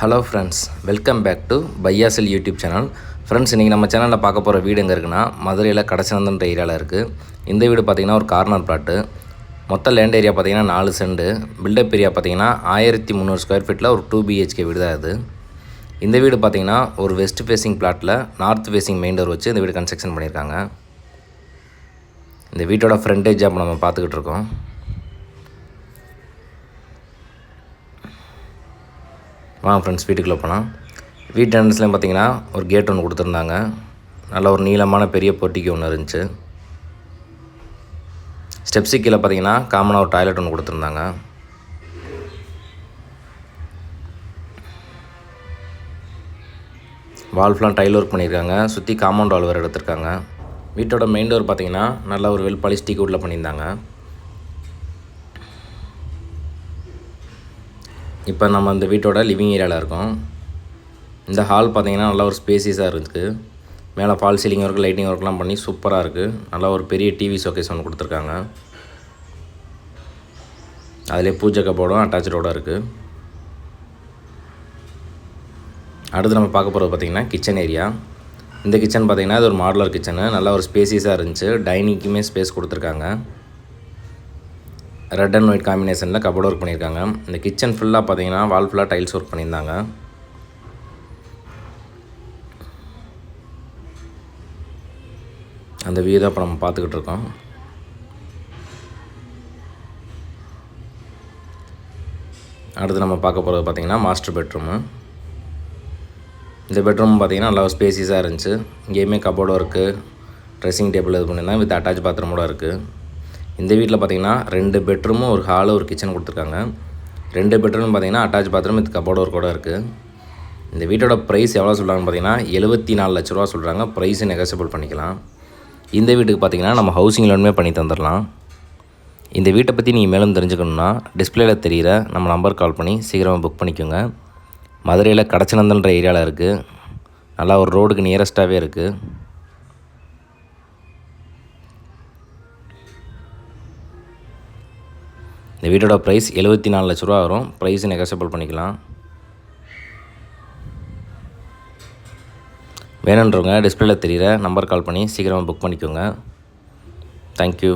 Hello friends welcome back to பையாசல் YouTube channel friends இன்றைக்கி நம்ம சேனலில் பார்க்க போகிற வீடு எங்கே இருக்குன்னா மதுரையில் கடச்சனந்தன்ற ஏரியாவில் இருக்குது இந்த வீடு பார்த்திங்கன்னா ஒரு கார்னர் பிளாட்டு மொத்த லேண்ட் ஏரியா பார்த்திங்கன்னா நாலு செண்டு பில்டப் ஏரியா பார்த்திங்கன்னா ஆயிரத்தி முந்நூறு ஸ்கொயர் ஃபீட்டில் ஒரு டூ பிஹெச்கே வீடு தான் இது. இந்த வீடு பார்த்திங்கன்னா ஒரு வெஸ்ட் ஃபேஸிங் பிளாட்டில் நார்த் ஃபேஸிங் மெயின் டோர் வச்சு இந்த வீடு கன்ஸ்ட்ரக்ஷன் பண்ணியிருக்காங்க இந்த வீட்டோட ஃப்ரண்டேஜ் அப்போ நம்ம பார்த்துக்கிட்டு இருக்கோம். வாங்க ஃப்ரெண்ட்ஸ் வீட்டுக்குள்ளே போகலாம் வீட்டு என்ட்ரன்ஸ்லேயும் பார்த்தீங்கன்னா ஒரு கேட் ஒன்று கொடுத்துருந்தாங்க. நல்ல ஒரு நீளமான பெரிய பொட்டிக்கு ஒன்று இருந்துச்சு. ஸ்டெப்ஸு கீழே பார்த்தீங்கன்னா காமனாக ஒரு டாய்லெட் ஒன்று கொடுத்துருந்தாங்க. வால்ஃப்லாம் டைல் ஒர்க் பண்ணியிருக்காங்க. சுற்றி காம்பவுண்ட் வால் வேறு எடுத்திருக்காங்க. வீட்டோட மெயின் டோர் பார்த்தீங்கன்னா நல்ல ஒரு வெல் பாலிஸ்டிக் உள்ள பண்ணியிருந்தாங்க. இப்போ நம்ம இந்த வீட்டோட லிவிங் ஏரியாவில் இருக்கோம். இந்த ஹால் பார்த்திங்கன்னா நல்லா ஒரு ஸ்பேசியஸாக இருக்குது மேலே ஃபால் சீலிங் ஒர்க் லைட்டிங் ஒர்க்லாம் பண்ணி சூப்பராக இருக்குது நல்லா ஒரு பெரிய டிவி ஷோகேஸ் ஒன்று கொடுத்துருக்காங்க. அதிலே பூஜை கப்போடும் அட்டாச்சோடு இருக்குது அடுத்து நம்ம பார்க்க போகிறது பார்த்திங்கன்னா கிச்சன் ஏரியா இந்த கிச்சன் பார்த்திங்கன்னா இது ஒரு மாடலர் கிச்சனு நல்லா ஒரு ஸ்பேசியஸாக இருந்துச்சு. டைனிங்குமே ஸ்பேஸ் கொடுத்துருக்காங்க. ரெட் அண்ட் ஒயிட் காம்பினேஷனில் கபோர்டு ஒர்க் பண்ணியிருக்காங்க. இந்த கிச்சன் ஃபுல்லாக பார்த்தீங்கன்னா வால் ஃபுல்லாக டைல்ஸ் ஒர்க் பண்ணியிருந்தாங்க. அந்த வியூ தான் இப்போ நம்ம பார்த்துக்கிட்டு இருக்கோம். அடுத்து நம்ம பார்க்க போகிறது பார்த்திங்கன்னா மாஸ்டர் பெட்ரூமு இந்த பெட்ரூம் பார்த்திங்கன்னா நல்லா ஸ்பேசிஸாக இருந்துச்சு. இங்கேயுமே கபோர்டு ஒர்க்கு ட்ரெஸ்ஸிங் டேபிள் இது பண்ணியிருந்தாங்க வித் அட்டாச் பாத்ரூமோட இருக்குது இந்த வீட்டில் பார்த்தீங்கன்னா ரெண்டு பெட்ரூமும் ஒரு ஹாலு ஒரு கிச்சன் கொடுத்துருக்காங்க. ரெண்டு பெட்ரூம் பார்த்தீங்கன்னா அட்டாச் பாத்ரூம் இது கபோர்டு ஒர்க்கோட இருக்குது இந்த வீட்டோட ப்ரைஸ் எவ்வளோ சொல்கிறாங்கன்னு பார்த்தீங்கன்னா எழுபத்தி நாலு லட்ச ரூபா சொல்கிறாங்க ப்ரைஸை நெகசபிள் பண்ணிக்கலாம். இந்த வீட்டுக்கு பார்த்தீங்கன்னா நம்ம ஹவுசிங் லோனுமே பண்ணி தந்துடலாம். இந்த வீட்டை பற்றி நீங்கள் மேலும் தெரிஞ்சுக்கணுன்னா டிஸ்பிளேல தெரிகிற நம்ம நம்பர் கால் பண்ணி சீக்கிரமாக புக் பண்ணிக்கோங்க. மதுரையில் கடச்சநந்தன்ற ஏரியாவில் இருக்குது நல்லா ஒரு ரோடுக்கு நியரஸ்ட்டாகவே இருக்குது இந்த வீட்டோட ப்ரைஸ் எழுபத்தி நாலு லட்ச ரூபா வரும். ப்ரைஸ் நெகசபிள் பண்ணிக்கலாம். வேணுன்றவங்க டிஸ்பிளேல தெரிகிற நம்பர் கால் பண்ணி சீக்கிரமாக புக் பண்ணிக்கோங்க. தேங்க்யூ